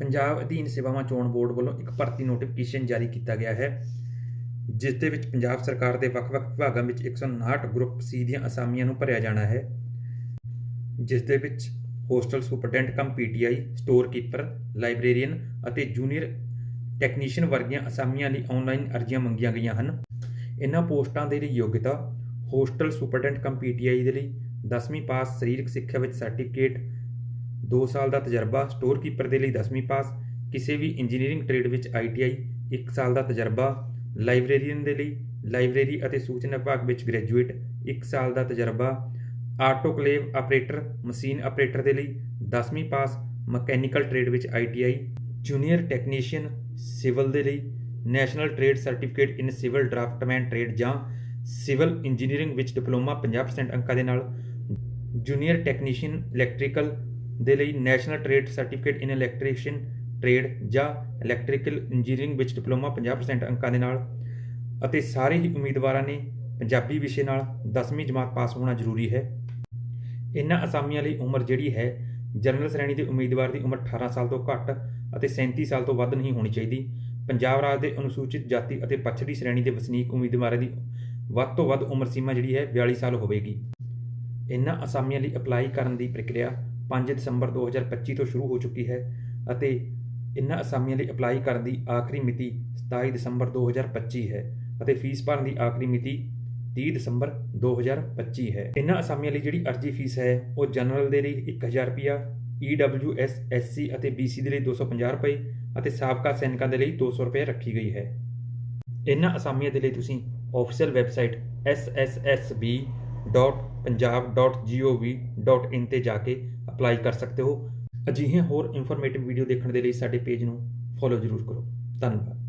ਪੰਜਾਬ ਅਧੀਨ ਸੇਵਾਵਾਂ ਚੋਣ ਬੋਰਡ ਵੱਲੋਂ ਇੱਕ ਭਰਤੀ ਨੋਟੀਫਿਕੇਸ਼ਨ ਜਾਰੀ ਕੀਤਾ ਗਿਆ ਹੈ, ਜਿਸ ਦੇ ਵਿੱਚ ਪੰਜਾਬ ਸਰਕਾਰ ਦੇ ਵੱਖ-ਵੱਖ ਵਿਭਾਗਾਂ ਵਿੱਚ 159 ਗਰੁੱਪ ਸੀ ਦੀਆਂ ਅਸਾਮੀਆਂ ਨੂੰ ਭਰਿਆ ਜਾਣਾ ਹੈ, ਜਿਸ ਦੇ ਵਿੱਚ hostel superintendent cum PTI store keeper librarian ਅਤੇ ਜੂਨੀਅਰ ਟੈਕਨੀਸ਼ੀਅਨ ਵਰਗੀਆਂ ਅਸਾਮੀਆਂ ਲਈ ਆਨਲਾਈਨ ਅਰਜ਼ੀਆਂ ਮੰਗੀਆਂ ਗਈਆਂ ਹਨ। ਇਹਨਾਂ ਪੋਸਟਾਂ ਦੇ ਲਈ ਯੋਗਤਾ ਹੋਸਟਲ ਸੁਪਰਡੈਂਟ ਕਮ ਪੀਟੀਆਈ ਦੇ ਲਈ 10ਵੀਂ ਪਾਸ ਸਰੀਰਕ ਸਿੱਖਿਆ ਵਿੱਚ ਸਰਟੀਫਿਕੇਟ 2 ਸਾਲ ਦਾ ਤਜਰਬਾ ਸਟੋਰ ਕੀਪਰ ਦੇ ਲਈ 10ਵੀਂ ਪਾਸ, ਕਿਸੇ ਵੀ ਇੰਜੀਨੀਅਰਿੰਗ ਟ੍ਰੇਡ ਵਿੱਚ ਆਈਟੀਆਈ 1 ਸਾਲ ਦਾ ਤਜਰਬਾ ਲਾਇਬ੍ਰੇਰੀਅਨ ਦੇ ਲਈ ਲਾਇਬ੍ਰੇਰੀ ਅਤੇ ਸੂਚਨਾ ਵਿਭਾਗ ਵਿੱਚ ਗ੍ਰੈਜੂਏਟ 1 ਸਾਲ ਦਾ ਤਜਰਬਾ ਆਟੋਕਲੇਵ ਆਪਰੇਟਰ ਮਸ਼ੀਨ ਆਪਰੇਟਰ ਦੇ ਲਈ 10ਵੀਂ ਪਾਸ ਮਕੈਨੀਕਲ ਟ੍ਰੇਡ ਵਿੱਚ ਆਈਟੀਆਈ ਜੂਨੀਅਰ ਟੈਕਨੀਸ਼ੀਅਨ ਸਿਵਲ ਦੇ ਲਈ national trade certificate in civil draftsman trade ਜਾਂ ਸਿਵਲ ਇੰਜੀਨੀਅਰਿੰਗ ਵਿੱਚ ਡਿਪਲੋਮਾ 50% ਅੰਕਾਂ ਦੇ ਨਾਲ ਜੂਨੀਅਰ ਟੈਕਨੀਸ਼ੀਅਨ ਇਲੈਕਟ੍ਰੀਕਲ ਦੇ ਲਈ national trade certificate in electrician trade ਜਾਂ ਇਲੈਕਟ੍ਰੀਕਲ ਇੰਜੀਨੀਅਰਿੰਗ ਵਿੱਚ ਡਿਪਲੋਮਾ 50% ਅੰਕਾਂ ਦੇ ਨਾਲ ਅਤੇ ਸਾਰੇ ਹੀ ਉਮੀਦਵਾਰਾਂ ਨੇ ਪੰਜਾਬੀ ਵਿਸ਼ੇ ਨਾਲ 10ਵੀਂ ਜਮਾਤ ਪਾਸ ਹੋਣਾ ਜ਼ਰੂਰੀ ਹੈ। ਇਹਨਾਂ ਅਸਾਮੀਆਂ ਲਈ ਉਮਰ ਜਿਹੜੀ ਹੈ, ਜਨਰਲ ਸ਼੍ਰੇਣੀ ਦੇ ਉਮੀਦਵਾਰ ਦੀ ਉਮਰ 18 ਸਾਲ ਤੋਂ ਘੱਟ ਅਤੇ 37 ਸਾਲ ਤੋਂ ਵੱਧ ਨਹੀਂ ਹੋਣੀ ਚਾਹੀਦੀ। ਪੰਜਾਬ ਰਾਜ ਦੇ ਅਨੁਸੂਚਿਤ ਜਾਤੀ ਅਤੇ ਪਛੜੀ ਸ਼੍ਰੇਣੀ ਦੇ ਵਸਨੀਕ ਉਮੀਦਵਾਰਾਂ ਦੀ ਵੱਧ ਤੋਂ ਵੱਧ ਉਮਰ ਸੀਮਾ ਜਿਹੜੀ ਹੈ 42 ਸਾਲ ਹੋਵੇਗੀ। ਇਹਨਾਂ ਅਸਾਮੀਆਂ ਲਈ ਅਪਲਾਈ ਕਰਨ ਦੀ ਪ੍ਰਕਿਰਿਆ 5 ਦਸੰਬਰ 2025 ਤੋਂ ਸ਼ੁਰੂ ਹੋ ਚੁੱਕੀ ਹੈ ਅਤੇ ਇਹਨਾਂ ਅਸਾਮੀਆਂ ਲਈ ਅਪਲਾਈ ਕਰਨ ਦੀ ਆਖਰੀ ਮਿਤੀ 27 ਦਸੰਬਰ 2025 ਹੈ ਅਤੇ ਫੀਸ ਭਰਨ ਦੀ ਆਖਰੀ ਮਿਤੀ 30 ਦਸੰਬਰ 2025 ਹੈ। ਇਹਨਾਂ ਅਸਾਮੀਆਂ ਲਈ ਜਿਹੜੀ ਅਰਜ਼ੀ ਫੀਸ ਹੈ, ਉਹ ਜਨਰਲ ਦੇ ਲਈ 1000 ਰੁਪਿਆ EWS SC ਅਤੇ BC ਦੇ ਲਈ 250 ਰੁਪਏ ਅਤੇ ਸਾਬਕਾ ਸੈਨਿਕਾਂ ਦੇ ਲਈ 200 ਰੁਪਏ ਰੱਖੀ ਗਈ ਹੈ। ਇਹਨਾਂ ਅਸਾਮੀਆਂ ਦੇ ਲਈ ਤੁਸੀਂ ਆਫੀਸ਼ੀਅਲ ਵੈਬਸਾਈਟ sssb.punjab.gov.in ਤੇ ਜਾ ਕੇ ਅਪਲਾਈ ਕਰ ਸਕਦੇ ਹੋ। ਅਜਿਹੀਆਂ ਹੋਰ ਇਨਫੋਰਮੇਟਿਵ ਵੀਡੀਓ ਦੇਖਣ ਦੇ ਲਈ ਸਾਡੇ ਪੇਜ ਨੂੰ ਫੋਲੋ ਜ਼ਰੂਰ ਕਰੋ। ਧੰਨਵਾਦ।